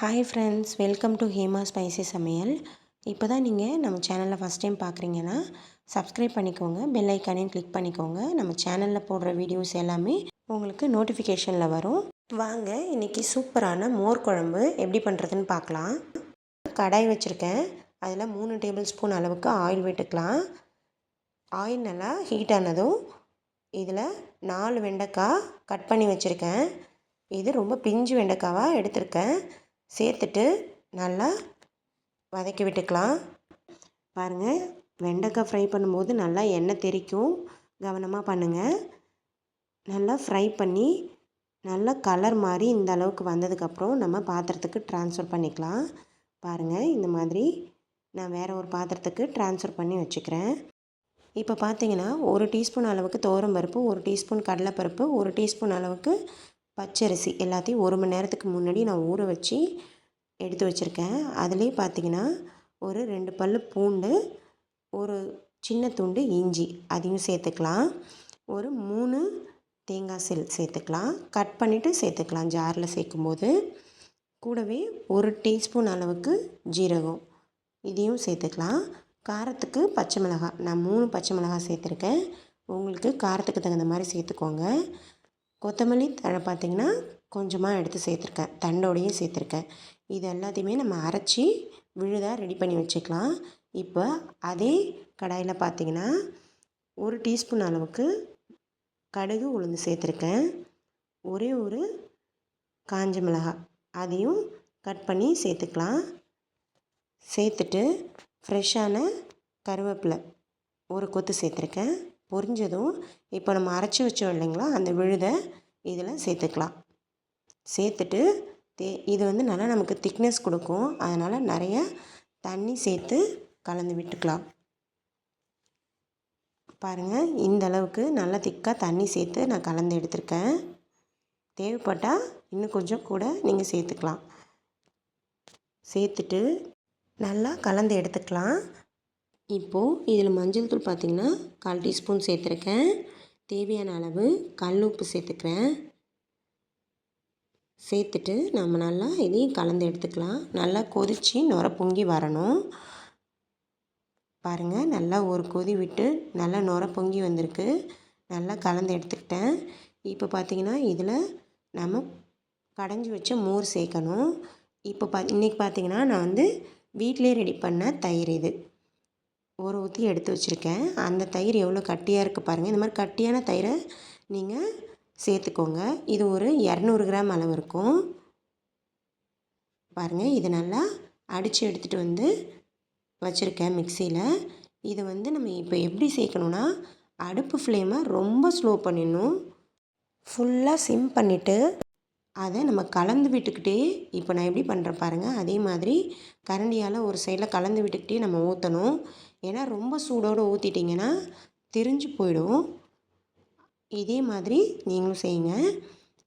Hi friends welcome to Hema spicy சமையல் இப்போ தான் நீங்கள் நம்ம சேனலில் ஃபஸ்ட் டைம் பார்க்குறீங்கன்னா சப்ஸ்கிரைப் பண்ணிக்கோங்க பெல் ஐக்கானையும் கிளிக் பண்ணிக்கோங்க. நம்ம சேனலில் போடுற வீடியோஸ் எல்லாமே உங்களுக்கு நோட்டிஃபிகேஷனில் வரும். வாங்க இன்றைக்கி சூப்பரான மோர் குழம்பு எப்படி பண்ணுறதுன்னு பார்க்கலாம். கடாய் வச்சுருக்கேன். அதில் மூணு டேபிள் ஸ்பூன் அளவுக்கு ஆயில் விட்டுக்கலாம். ஆயில் நல்லா ஹீட் ஆனதும் இதில் நாலு வெண்டைக்காய் கட் பண்ணி வச்சுருக்கேன். இது ரொம்ப பிஞ்சு வெண்டைக்காவாக எடுத்திருக்கேன். சேர்த்துட்டு நல்லா வதக்கி விட்டுக்கலாம். பாருங்கள் வெண்டைக்காய் ஃப்ரை பண்ணும்போது நல்லா எண்ணெய் தெறிக்கும். கவனமாக பண்ணுங்கள் நல்லா ஃப்ரை பண்ணி நல்லா கலர் மாதிரி இந்த அளவுக்கு வந்ததுக்கப்புறம் நம்ம பாத்திரத்துக்கு ட்ரான்ஸ்ஃபர் பண்ணிக்கலாம். பாருங்கள் இந்த மாதிரி நான் வேறு ஒரு பாத்திரத்துக்கு ட்ரான்ஸ்ஃபர் பண்ணி வச்சுக்கிறேன். இப்போ பார்த்தீங்கன்னா ஒரு டீஸ்பூன் அளவுக்கு துவரம் பருப்பு ஒரு டீஸ்பூன் கடலைப்பருப்பு ஒரு டீஸ்பூன் அளவுக்கு பச்சரிசி எல்லாத்தையும் ஒரு மணி நேரத்துக்கு முன்னாடி நான் ஊற வச்சு எடுத்து வச்சுருக்கேன். அதுலேயே பார்த்தீங்கன்னா ஒரு ரெண்டு பல் பூண்டு ஒரு சின்ன துண்டு இஞ்சி அதையும் சேர்த்துக்கலாம். ஒரு மூணு தேங்காய் செல் சேர்த்துக்கலாம். கட் பண்ணிவிட்டு சேர்த்துக்கலாம் ஜாரில் சேர்க்கும்போது. கூடவே ஒரு டீஸ்பூன் அளவுக்கு ஜீரகம் இதையும் சேர்த்துக்கலாம். காரத்துக்கு பச்சை மிளகாய் நான் மூணு பச்சை மிளகாய் சேர்த்துருக்கேன். உங்களுக்கு காரத்துக்கு தகுந்த மாதிரி சேர்த்துக்கோங்க. கொத்தமல்லி தழை பார்த்திங்கன்னா கொஞ்சமாக எடுத்து சேர்த்துருக்கேன். தண்டோடையும் சேர்த்துருக்கேன். இது எல்லாத்தையுமே நம்ம அரைச்சி விழுதாக ரெடி பண்ணி வச்சுக்கலாம். இப்போ அதே கடாயில் பார்த்திங்கன்னா ஒரு டீஸ்பூன் அளவுக்கு கடுகு உளுந்து சேர்த்துருக்கேன். ஒரே ஒரு காஞ்ச மிளகா அதையும் கட் பண்ணி சேர்த்துக்கலாம். சேர்த்துட்டு ஃப்ரெஷ்ஷான கருவேப்பிலை ஒரு கொத்து சேர்த்துருக்கேன். பொரிஞ்சதும் இப்போ நம்ம அரைச்சி வச்சோம் இல்லைங்களா அந்த விழுதை இதில் சேர்த்துக்கலாம். சேர்த்துட்டு தே இது வந்து நல்லா நமக்கு திக்னஸ் கொடுக்கும். அதனால் நிறைய தண்ணி சேர்த்து கலந்து விட்டுக்கலாம். பாருங்கள் இந்த அளவுக்கு நல்லா திக்காக தண்ணி சேர்த்து நான் கலந்து எடுத்திருக்கேன். தேவைப்பட்டால் இன்னும் கொஞ்சம் கூட நீங்கள் சேர்த்துக்கலாம். சேர்த்துட்டு நல்லா கலந்து எடுத்துக்கலாம். இப்போது இதில் மஞ்சள் தூள் பார்த்திங்கன்னா கால் டீஸ்பூன் சேர்த்துருக்கேன். தேவையான அளவு கல் உப்பு சேர்த்துக்கிறேன். சேர்த்துட்டு நம்ம நல்லா இதையும் கலந்து எடுத்துக்கலாம். நல்லா கொதித்து நுர பொங்கி வரணும். பாருங்கள் நல்லா ஒரு கொதி விட்டு நல்லா நுர பொங்கி வந்திருக்கு. நல்லா கலந்து எடுத்துக்கிட்டேன். இப்போ பார்த்திங்கன்னா இதில் நம்ம கடைஞ்சி வச்ச மோர் சேர்க்கணும். இப்போ பா இன்றைக்கி பார்த்திங்கன்னா நான் வந்து வீட்டிலே ரெடி பண்ண தயிர் இது. ஊற ஊற்றி எடுத்து வச்சுருக்கேன். அந்த தயிர் எவ்வளோ கட்டியாக இருக்குது பாருங்கள் இந்த மாதிரி கட்டியான தயிரை நீங்கள் சேர்த்துக்கோங்க. இது ஒரு இரநூறு கிராம் அளவு இருக்கும். பாருங்கள் இது நல்லா அடித்து எடுத்துகிட்டு வந்து வச்சுருக்கேன் மிக்சியில் இது வந்து நம்ம இப்போ எப்படி சேர்க்கணுன்னா அடுப்பு ஃப்ளேமை ரொம்ப ஸ்லோ பண்ணிடணும். ஃபுல்லாக சிம் பண்ணிவிட்டு அதை நம்ம கலந்து விட்டுக்கிட்டே இப்போ நான் எப்படி பண்ணுறேன் பாருங்கள் அதே மாதிரி கரண்டியால் ஒரு சைடில் கலந்து விட்டுக்கிட்டே நம்ம ஊற்றணும் ஏன்னா ரொம்ப சூடோடு ஊற்றிட்டிங்கன்னா திரிஞ்சு போயிடும். இதே மாதிரி நீங்களும் செய்யுங்க.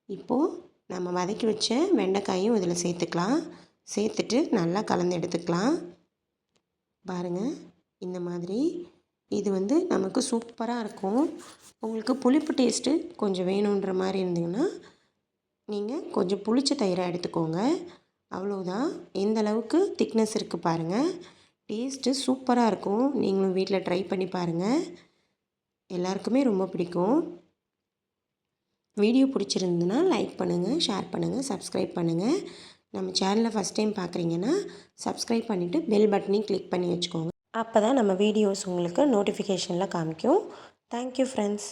இப்போது நம்ம வதக்கி வச்ச வெண்டைக்காயும் இதில் சேர்த்துக்கலாம். சேர்த்துட்டு நல்லா கலந்து எடுத்துக்கலாம். பாருங்கள் இந்த மாதிரி. இது வந்து நமக்கு சூப்பராக இருக்கும். உங்களுக்கு புளிப்பு டேஸ்ட்டு கொஞ்சம் வேணுன்ற மாதிரி இருந்தீங்கன்னா நீங்கள் கொஞ்சம் புளிச்ச தயிராக எடுத்துக்கோங்க. அவ்வளோதான் எந்த அளவுக்கு திக்னஸ் இருக்குது பாருங்கள் டேஸ்ட்டு சூப்பராக இருக்கும். நீங்களும் வீட்டில் ட்ரை பண்ணி பாருங்கள் எல்லாருக்குமே ரொம்ப பிடிக்கும். வீடியோ பிடிச்சிருந்துன்னா லைக் பண்ணுங்கள் ஷேர் பண்ணுங்கள் சப்ஸ்கிரைப் பண்ணுங்கள் நம்ம சேனலை ஃபஸ்ட் டைம் பார்க்குறீங்கன்னா சப்ஸ்கிரைப் பண்ணிவிட்டு பெல் பட்டனையும் கிளிக் பண்ணி வச்சுக்கோங்க. அப்போ தான் நம்ம வீடியோஸ் உங்களுக்கு நோட்டிஃபிகேஷனில் காமிக்கும். Thank you friends